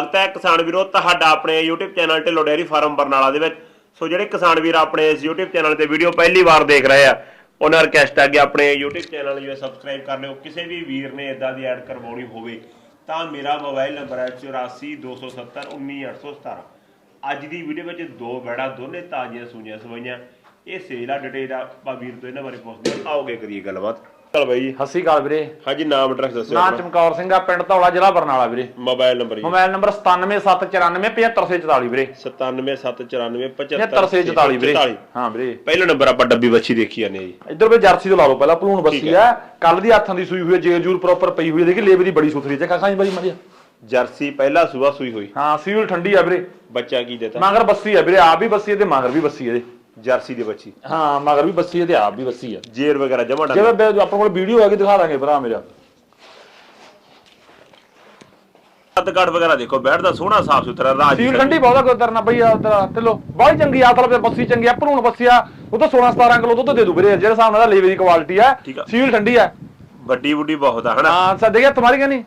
ਸਵਾਗਤ ਹੈ। ਕਿਸਾਨ ਵੀਰੋ, ਤੁਹਾਡਾ ਆਪਣੇ YouTube channel Dhillon dairy farm Barnala ਦੇ ਵਿੱਚ। ਸੋ ਜਿਹੜੇ ਕਿਸਾਨ ਵੀਰ ਆਪਣੇ ਇਸ YouTube ਚੈਨਲ ਤੇ ਵੀਡੀਓ ਪਹਿਲੀ ਵਾਰ ਦੇਖ ਰਹੇ ਆ, ਉਹਨਾਂ ਰਿਕਵੈਸਟ ਹੈ ਕਿ ਆਪਣੇ YouTube ਚੈਨਲ ਨੂੰ ਸਬਸਕ੍ਰਾਈਬ ਕਰ ਲਿਓ। ਕਿਸੇ ਵੀ ਵੀਰ ਨੇ ਇਦਾਂ ਦੀ ਐਡ ਕਰਵਾਉਣੀ ਹੋਵੇ, ਤਾਂ ਮੇਰਾ ਮੋਬਾਈਲ ਨੰਬਰ ਹੈ 8427191817 ਅੱਜ ਦੀ ਵੀਡੀਓ ਵਿੱਚ ਦੋ ਬੈੜਾ, ਦੋਨੇ ਤਾਜ਼ੀਆਂ ਸੂਈਆਂ ਸਵਾਈਆਂ। ਇਹ ਸੇਲ ਆ ਡਿਟੇਲ ਆ। ਵੀਰ ਤੋਂ ਇਹਨਾਂ ਬਾਰੇ ਪੁੱਛਦੇ ਹਾਂ। ਆਓਗੇ ਕਰੀਏ ਗੱਲਬਾਤ। ਚਲ ਬਾਈ ਜੀ। ਸਤਿ ਸ਼੍ਰੀ ਅਕਾਲ ਵੀਰੇ। ਹਾਂਜੀ ਨਾਮ ਐਡਰੈਸ ਦੱਸਿਓ ਨਾਂ ਚਮਕੌਰ ਸਿੰਘ ਆ ਪਿੰਡ ਧੌਲਾ ਜ਼ਿਲ੍ਹਾ ਬਰਨਾਲਾ ਵੀਰੇ। ਮੋਬਾਈਲ ਨੰਬਰ ਜੀ। ਮੋਬਾਈਲ ਨੰਬਰ 9774975744 ਵੀਰੇ। 97794 75744 ਵੀਰੇ ਹਾਂ ਵੀਰੇ। ਪਹਿਲਾ ਨੰਬਰ ਆਪਾਂ ਡੱਬੀ ਬੱਚੀ ਦੇਖੀ ਜਾਂਦੇ ਆ ਜੀ। ਇੱਧਰ ਵੀ ਜਰਸੀ ਤੋਂ ਲਾ ਲਓ ਪਹਿਲਾਂ ਭਲੂਣ ਬੱਸੀ ਆ। ਕੱਲ ਦੀ ਹੱਥਾਂ ਦੀ ਸੂਈ ਹੋਈ ਹੈ ਜੇਰ ਜੂਰ ਪ੍ਰੋਪਰ ਪਈ ਹੋਈ ਹੈ ਦੇਖੀ ਲੇਬਰ ਦੀ ਬੜੀ ਸੁਥਰੀ ਹੈ ਕਾਖਾਂ ਬੜੀ ਮੜੀ ਜਰਸੀ ਪਹਿਲਾ ਸੂਆ ਸੂਈ ਹੋਈ। ਹਾਂ ਸੀਲ ਠੰਡੀ ਆ ਵੀਰੇ। ਬੱਚਾ ਕੀ ਦਿੱਤਾ? ਮਗਰ ਬੱਸੀ ਆ ਵੀਰੇ ਆਪ ਵੀ ਬੱਸੀ ਹੈ ਤੇ ਮਗਰ ਵੀ ਬੱਸੀ ਹੈ ਇਹਦੇ। ਜਰਸੀ ਦੀ ਬੱਚੀ। ਹਾਂ ਮਗਰ ਵੀ ਬੱਸੀ ਹੈ ਤੇ ਆਪ ਵੀ ਬੱਸੀ ਹੈ ਜੇਰ ਵਗੈਰਾ ਜਮਾ ਡਾਲ ਜਿਵੇਂ ਬੇ- ਆਪਣੇ ਕੋਲ ਵੀਡੀਓ ਹੈਗੀ ਦਿਖਾ ਦਾਂਗੇ ਭਰਾ ਮੇਰਾ। ਕੱਦ ਵਗੈਰਾ ਦੇਖੋ ਬੈਠਦਾ ਸੋਹਣਾ ਸਾਫ਼ ਸੁਥਰਾ ਰਾਜ ਸੀਲ ਠੰਡੀ। ਬਹੁਤਾ ਕੋਈ ਕਰਨਾ ਬਈ ਆ ਤੇਰਾ ਢਿੱਲੋ ਬੜੀ ਚੰਗੀ ਆ ਤਲਬ ਬੱਸੀ ਚੰਗੀ ਆ ਭਲੂਣ ਬੱਸੀ ਆ ਉਹ ਤਾਂ 16 17 ਕਿਲੋ ਦੁੱਧ ਦੇ ਦੂ ਵੀਰੇ ਜਿਹੜੇ ਹਿਸਾਬ ਨਾਲ ਲੇਵੇ ਦੀ ਕੁਆਲਿਟੀ ਆ ਠੀਕ ਆ। ਸੀਲ ਠੰਡੀ ਆ। ਵੱਡੀ ਬੁੱਢੀ ਬਹੁਤ ਆ ਹਨਾ? ਹਾਂ ਸੱਦੇ ਗਿਆ ਤੁਹਾਡੀ ਨਹੀਂ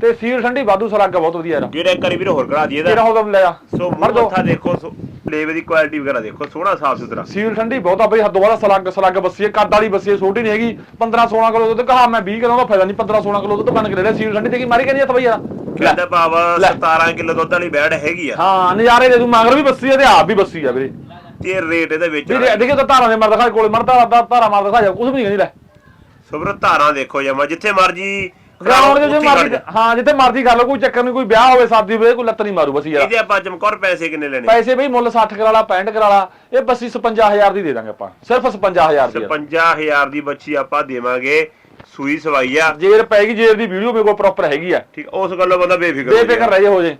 ਤੇ ਸੀਲ ਠੰਡੀ ਵਾਧੂ ਸਲੱਗ ਬਹੁਤ ਵਧੀਆ ਯਾਰ ਕਿਹੜਾ ਇੱਕ ਵਾਰੀ ਵੀਰ ਹੋਰ ਕਰਾ ਦਈਏ ਤੇਰਾ ਇਹਦਾ ਹੋ ਲੈ ਆ? ਸੋ ਮਰ ਦੋ ਮੱਥਾ ਦੇਖੋ ਸੋ ਲੇਵੇ ਦੀ ਕੁਆਲਿਟੀ ਵਗੈਰਾ ਦੇਖੋ ਸੋਹਣਾ ਸਾਫ਼ ਸੁਥਰਾ। ਸੀਲ ਠੰਡੀ ਬਹੁਤ ਆ ਬਈ ਹੱਦੋਂ ਵਾਲਾ ਸਲੱਗ ਸਲੱਗ ਬੱਸੀ ਹੈ ਕੱਦ ਵਾਲੀ ਬੱਸੀ ਹੈ ਛੋਟੀ ਨਹੀਂ ਹੈਗੀ। 15 16 ਕਿਲੋ ਦੁੱਧ ਕਹਾ ਮੈਂ 20 ਕਿਲੋ ਦਾ ਫਾਇਦਾ ਨਹੀਂ 15 16 ਕਿਲੋ ਦੁੱਧ ਬਣ ਕੇ ਲੈ ਲਿਆ ਸੀਲ ਠੰਡੀ ਤੇ ਕੀ ਮਾਰੀ ਕਹਿੰਦੀ ਹੱਥ ਬਈ ਯਾਰ। ਕਹਿੰਦਾ ਭਾਵ 17 ਕਿਲੋ ਦੁੱਧ ਵਾਲੀ ਬੈੜ ਹੈਗੀ ਆ। ਹਾਂ ਨਜ਼ਾਰੇ ਦੇ ਦੂ ਮਗਰ ਵੀ ਬੱਸੀ ਹੈ ਤੇ ਆਪ ਵੀ ਬੱਸੀ ਆ ਵੀਰੇ। ਤੇ ਰੇਟ ਇਹਦੇ ਵਿੱਚ ਵੀਰੇ ਦੇਖੇ ਤਾਂ ਧਾਰਾਂ ਦੇ ਮਰ ਦਿਖਾ ਕੋਲੇ ਮਰ ਧਾਰਾ ਧਾਰਾ ਮਾਰ ਦਿਖਾ ਜਾ ਕੁਝ ਵੀ ਨਹੀਂ ਕਹਿੰਦੀ ਲੈ। ਸੁਬਰ ਧਾਰਾਂ ਦੇਖੋ ਜਮਾ ਜਿੱਥੇ ਮਰਜ਼ੀ ਗਰਾਊਂਡ ਦੇ ਜੇ ਮਰਜ਼ੀ ਹਾਂ ਜਿੱਥੇ ਮਰਜ਼ੀ ਕਰ ਲਓ ਕੋਈ ਚੱਕਰ ਨਹੀਂ ਕੋਈ ਵਿਆਹ ਹੋਵੇ ਸ਼ਾਦੀ ਹੋਵੇ ਕੋਈ ਲੱਤ ਨਹੀਂ ਮਾਰੂ ਬਸ ਯਾਰ। ਇਹਦੇ ਆਪਾਂ ਚਮਕੌਰ ਪੈਸੇ ਕਿੰਨੇ ਲੈਣੇ? ਪੈਸੇ ਬਈ ਮੁੱਲ 60 ਕਰਾਲਾ 65 ਕਰਾਲਾ ਇਹ ਬੱਸੀ 55000 ਦੀ ਦੇ ਦਾਂਗੇ ਆਪਾਂ ਸਿਰਫ 55000 ਦੀ ਯਾਰ। 55000 ਦੀ ਬੱਚੀ ਆਪਾਂ ਦੇਵਾਂਗੇ ਸੂਈ ਸਵਾਈ ਆ। ਜੇਰ ਪੈ ਗਈ ਜੇਰ ਦੀ ਵੀਡੀਓ ਮੇਰੇ ਕੋਲ ਪ੍ਰੋਪਰ ਹੈਗੀ ਆ। ਠੀਕ ਉਸ ਗੱਲੋਂ ਬੰਦਾ ਬੇਫਿਕਰ ਹੋ ਬੇਫਿਕਰ ਜਾਏ ਰਹੇ ਹੋ ਜੇ।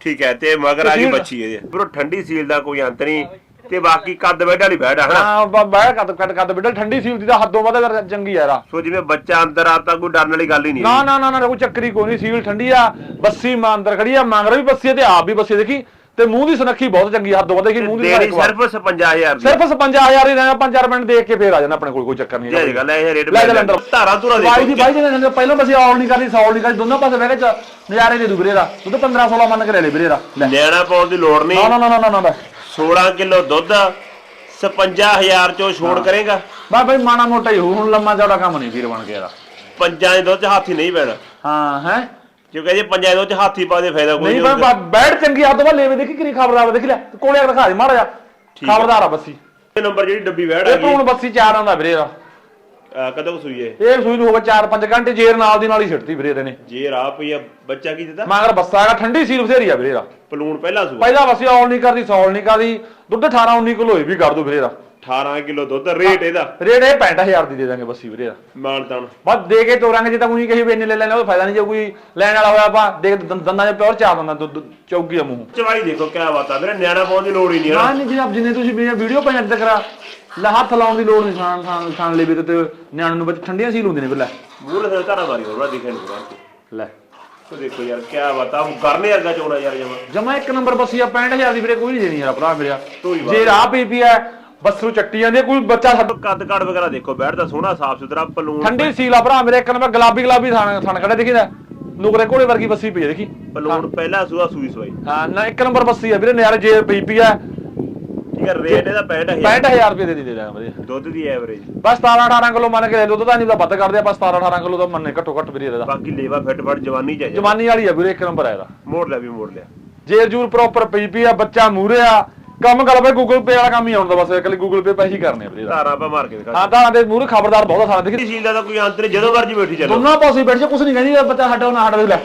ਠੀਕ ਹੈ ਤੇ ਮਗਰ ਆ ਗਈ ਸੀਲ- ਬੱਚੀ ਇਹਦੇ। ਬਰੋ ਠੰਡੀ ਸੀਲ ਦਾ ਕੋਈ ਅੰਤ ਨਹੀਂ। ਤੇ ਬਾਕੀ ਕੱਦ ਬੈਠ ਵਾਲੀ ਬੈਠ ਹਨਾ? ਹਾਂ ਬ- ਬਹਿ ਕੱਦ ਕੱਦ ਕੱਦ ਬਿੱਡਾ ਠੰਡੀ ਸੀਲ ਦੀ ਤਾਂ ਹੱਦੋਂ ਵੱਧ ਕਰ ਚੰਗੀ ਯਾਰ। ਆ ਸੋ ਜਿਵੇਂ ਬੱਚਾ ਅੰਦਰ ਆ ਤਾਂ ਕੋਈ ਡਰਨ ਵਾਲੀ ਗੱਲ ਹੀ ਨਹੀਂ ਨਾ ਨਾ ਨਾ ਨਾ ਕੋਈ ਚੱਕਰੀ ਕੋਈ ਨਹੀਂ ਸੀਲ ਠੰਡੀ ਆ ਬੱਸੀ ਮਾਂ ਅੰਦਰ ਖੜੀ ਆ ਮੰਗਰ ਵੀ ਬੱਸੀ ਆ ਤੇ ਆਪ ਵੀ ਬੱਸੀ ਆ, ਦੇਖੀ? ਤੇ ਮੂੰਹ ਦੀ ਸੁਨੱਖੀ ਬਹੁਤ ਚੰਗੀ ਆ, ਹੱਦੋਂ ਵੱਧ ਦੇਖੀ ਮੂੰਹ ਦੀ ਦੇਣੀ ਸੁਨੱਖੀ ਸਿਰਫ 55000 ਦੀ ਸਿਰਫ 55000 ਹੀ ਰਹਿਣਾ 5-4 ਮਿੰਟ ਦੇਖ ਕੇ ਫੇਰ ਆ ਜਾਣਾ ਆਪਣੇ ਕੋਲ ਕੋਈ ਚੱਕਰ ਨਹੀਂ। ਜੇ ਗੱਲ ਹੈ ਇਹ ਰੇਟ ਲੈ ਚੱਲ ਅੰਦਰ। ਧਾਰਾ ਧੁਰਾ ਬਾਈ ਦੀ ਦੇਖੋ ਬਾਈ ਜੀ ਨੇ ਪਹਿਲਾਂ ਬਸ ਆਉਲ ਨਹੀਂ ਕਰਦੀ ਸੌਲ ਨਹੀਂ ਕਰਦੀ ਦੋਨੋਂ ਪਾਸੇ ਬਹਿ ਕੇ ਚ- ਨਜ਼ਾਰੇ ਦੇ ਦੂ। ਵੀਰੇ ਦਾ ਦੁੱਧ 15 16 ਮੰਨ ਕੇ ਲੈ ਲੈ ਵੀਰੇ ਦਾ। ਲੈ। ਨਿਆਣਾ ਪਾਉਣ ਦੀ ਲੋੜ ਨਾ ਨਹੀਂ ਨਾ ਨਾ ਨਾ ਨਾ ਨਾ 16 ਕਿਲੋ ਦੁੱਧ 55000 ਚੋਂ ਛੋੜ ਕਰੇਗਾ। ਬਾ ਬਈ ਮਾਣਾ ਮੋਟਾ ਹੀ ਹੋਊ, ਹੁਣ ਲੰਮਾ ਚੌੜਾ ਕੰਮ ਨਹੀਂ ਵੀਰ ਬਣ ਕੇ ਇਹਦਾ। ਪੰਜਾਂ ਦੇ ਦੁੱਧ 'ਚ ਹਾਥੀ ਨਹੀਂ ਪੈਣਾ। ਹਾਂ ਹੈ? ਕਿਉਂਕਿ ਜੇ ਪੰਜਾਂ ਦੇ ਦੁੱਧ 'ਚ ਹਾਥੀ ਪਾ ਦੇ ਫਾਇਦਾ ਕੋਈ ਨਹੀਂ ਨਹੀਂ ਬਾ ਬੈਠ ਚੰਗੀ ਆ ਤੋਂ ਬਾਅਦ ਲੈਵੇ ਦੇਖੀ ਕਿਰੀ ਖਬਰਦਾਰ ਦੇਖ ਲੈ ਕੋਲੇ ਆ ਦਿਖਾ ਦੇ ਮਾੜਾ ਜਾ ਆ। ਖਬਰਦਾਰ ਆ ਬੱਸੀ। ਇਹ ਨੰਬਰ ਜਿਹੜੀ ਡੱਬੀ ਬੈੜ ਇਹ ਹੈਗੀ। ਹੁਣ ਬੱਸੀ ਚਾਰ ਆਉਂਦਾ ਵੀਰੇ ਦਾ ਅਹ ਕਦੋਂ ਸੂਈ ਇਹ ਸੂਈ ਨੂੰ ਹੋਵੇ 4-5 ਘੰਟੇ ਜੇਰ ਨਾਲ ਦੀ ਨਾਲ ਹੀ ਛਿੜਤੀ ਵੀਰੇ ਇਹਦੇ ਨੇ। ਜੇ ਰਾਹ ਪਈ ਆ ਬੱਚਾ ਕੀ ਦਿੱਤਾ? ਮਗਰ ਬੱਸਾ ਹੈਗਾ ਠੰਡੀ ਸੀਲ ਬਥੇਰੀ ਆ ਵੀਰੇ ਦਾ ਪਲੂਣ ਪਹਿਲਾ ਸੂਆ। ਪਹਿਲਾਂ ਬੱਸੀ ਆਉਲ ਨਹੀਂ ਕਰਦੀ ਸੌਲ ਨਹੀਂ ਕਰਦੀ ਦੁੱਧ 18-19 ਕਿਲੋ ਇਹ ਵੀ ਕਰ ਦੋ ਵੀਰੇ ਦਾ 18 ਕਿਲੋ ਦੁੱਧ ਰੇਟ ਇਹਦਾ। ਰੇਟ ਇਹ 65000 ਦੀ ਦੇ ਦਾਂਗੇ ਬੱਸੀ ਵੀਰੇ ਦਾ ਮਾਨਤਾਨ ਬਸ ਦੇ ਕੇ ਤੋਰਾਂਗੇ ਜੇ ਤਾਂ ਕਹੀ ਵੀ ਇੰਨੇ ਲੈ ਲੈਣਾ ਉਹ ਫਾਇਦਾ ਨਹੀਂ ਜੇ ਕੋਈ ਲੈਣ ਵਾਲਾ ਹੋਇਆ ਆਪਾਂ ਦੇਖ ਦੰਦਾਂ 'ਚ ਪਿਓਰ ਚਾਰ ਦੰਦਾਂ ਦੁੱਧ ਚੌਗੀ ਆ ਮੂੰਹ। ਚਵਾਈ ਦੇਖੋ ਕਿਆ ਬਾਤ ਆ ਵੀਰੇ ਨਿਆਣਾ ਪਾਉਣ ਦੀ ਲੋੜ ਹੀ ਨਹੀਂ ਨਾ ਨਹੀਂ ਜੀ ਆਪ ਜਿੰਨੇ ਤੁਸੀਂ ਮੇਰੀਆਂ ਵੀਡੀਓ ਅੱਜ ਤੱਕ ਲੈ ਹੱਥ ਲਾਉਣ ਦੀ ਲੋੜ ਨਹੀਂ ਖਾਣ ਖਾਣ ਖਾਣ ਲਈ ਵੀ ਤੇ- ਨਿਆਣ ਨੂੰ ਵਿੱਚ ਠੰਡੀਆਂ ਸੀਲ ਹੁੰਦੀਆਂ ਨੇ ਬਿੱਲਾ ਮੂਹਰੇ ਤੇ ਧਾਰਾ ਮਾਰੀ ਹੋਰ ਦਿਖਣ ਨੂੰ ਬਾਅਦ ਲੈ। ਤੋ ਦੇਖੋ ਯਾਰ ਕਿਆ ਬਾਤ ਕਰਨੇ ਵਰਗਾ ਚੋਣਾ ਯਾਰ ਜਮਾ। ਜਮਾ ਇੱਕ ਨੰਬਰ ਬੱਸੀ ਆ 65000 ਦੀ ਵੀਰੇ ਕੋਈ ਨਹੀਂ ਦੇਣੀ ਯਾਰ। ਭਰਾ ਮੇਰਾ। ਜੇ ਰਾਹ ਪੀ ਪੀ ਆ ਬੱਸਰੂ ਚੱਟੀ ਜਾਂਦੀ ਆ, ਕੋਈ ਬੱਚਾ ਸਾਡਾ ਕੱਦ ਕਾੜ ਵਗੈਰਾ ਦੇਖੋ ਬੈਠਦਾ ਸੋਹਣਾ ਸਾਫ਼ ਸੁਥਰਾ ਪਲੂਣ ਠੰਡੀ ਸੀਲ ਆ ਭਰਾ ਮੇਰੇ ਇੱਕ ਨੰਬਰ ਗੁਲਾਬੀ ਗੁਲਾਬੀ ਥਣ ਥਣ ਖੜਾ ਦੇਖੀਦਾ ਨੁਕਰੇ ਘੋੜੇ ਵਰਗੀ ਬੱਸੀ ਪਈ ਆ ਦੇਖੀ। ਪਲੂਣ ਪਹਿਲਾ ਸੂਆ ਸੂਈ ਸਵਾਈ। ਹਾਂ ਨਾ ਇੱਕ ਨੰਬਰ ਬੱਸੀ ਆ ਵੀਰੇ ਨਿਆਰੇ ਜੇ ਪੀ ਪੀ ਆ। ਠੀਕ ਹੈ ਰੇਟ ਇਹਦਾ 65000 65000 ਰੁਪਏ ਦੇ ਦੇ ਦੇ ਦਾਂਗੇ ਵੀਰੇ। ਦੁੱਧ ਦੀ ਐਵਰੇਜ ਬਸ 17 18 ਕਿਲੋ ਮੰਨ ਕੇ ਲੈ ਲਓ ਤਾਂ ਨਹੀਂ ਵੱਧ ਕਰਦੇ ਆਪਾਂ 17 18 ਕਿਲੋ ਤਾਂ ਮੰਨੇ ਘੱਟੋ ਘੱਟ ਵੀਰੇ ਦਾ ਬਾਕੀ ਲੇਵਾ ਫਿੱਟ ਫੜ ਜਵਾਨੀ ਚਾਹੀਦੀ ਜਵਾਨੀ ਵਾਲੀ ਆ ਵੀਰੇ ਇੱਕ ਨੰਬਰ ਆ ਇਹਦਾ। ਮੋੜ ਲਿਆ ਵੀ ਮੋੜ ਲਿਆ ਜੇਰ ਜੂਰ ਪ੍ਰੋਪਰ ਪਈ ਪਈ ਆ ਬੱਚਾ ਮੂਰੇ ਆ। ਕੰਮ ਕਰ ਬਈ ਗੂਗਲ ਪੇ ਵਾਲਾ ਕੰਮ ਹੀ ਆਉਂਦਾ ਬਸ ਇਕੱਲੀ ਗੂਗਲ ਪੇ ਪੈਸੇ ਹੀ ਕਰਨੇ ਵੀਰੇ। ਧਾਰਾ ਆਪਾਂ ਮਾਰ ਕੇ ਦਿਖਾ ਹਾਂ ਤਾਂ ਦੇ ਮੂਰੇ ਖਬਰਦਾਰ ਬਹੁਤ ਸਾਰਾ ਦੇਖੀ। ਸੀਲ ਦਾ ਤਾਂ ਕੋਈ ਅੰਤ ਨਹੀਂ ਜਦੋਂ ਮਰਜ਼ੀ ਬੈਠੀ ਚੱਲੋ। ਦੋਨਾਂ ਪਾਸੇ ਬੈਠ ਜਾ ਕੁਛ ਨਹੀਂ ਕਹਿੰਦੀ ਬੱਚਾ ਹਟੋ ਨਾ ਹਟੋ ਲੈ।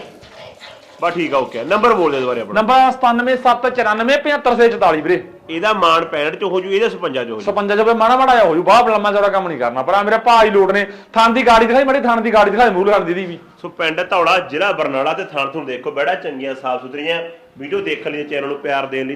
ਬਾ ਠੀਕ ਆ ਓਕੇ ਨੰਬਰ ਬੋਲ ਦੇ ਦੁਬਾਰੇ ਆਪਣਾ। ਨੰਬਰ 9779475744 ਵੀਰੇ। ਇਹਦਾ ਮਾਨ 65 ਚ ਹੋ ਜੂ ਇਹਦਾ 56 ਚ ਹੋ ਜੂ 56 ਜਵੇ ਮਾੜਾ ਮਾੜਾ ਹੋ ਜੂ ਬਾਹਰ ਲੰਮਾ ਚੌੜਾ ਕੰਮ ਨਹੀਂ ਕਰਨਾ। ਪਰ ਆ ਮੇਰੇ ਭਾਈ ਲੋੜ ਨੇ ਥਾਂ ਦੀ ਗਾੜੀ ਦਿਖਾਈ ਮੜੀ ਥਾਂ ਦੀ ਗਾੜੀ ਦਿਖਾਈ ਮੂਰੇ ਹਣ ਦੀ ਵੀ। ਸੋ ਪਿੰਡ ਧੌਲਾ ਜ਼ਿਲ੍ਹਾ ਬਰਨਾਲਾ ਤੇ ਥਾਣ ਤੋਂ ਦੇਖੋ ਬੜਾ ਚੰਗੀਆਂ ਸਾਫ਼ ਸੁਥਰੀਆਂ ਵੀਡੀਓ ਦੇਖਣ ਲਈ ਚੈਨਲ ਨੂੰ ਪਿਆਰ ਦੇਣ ਲਈ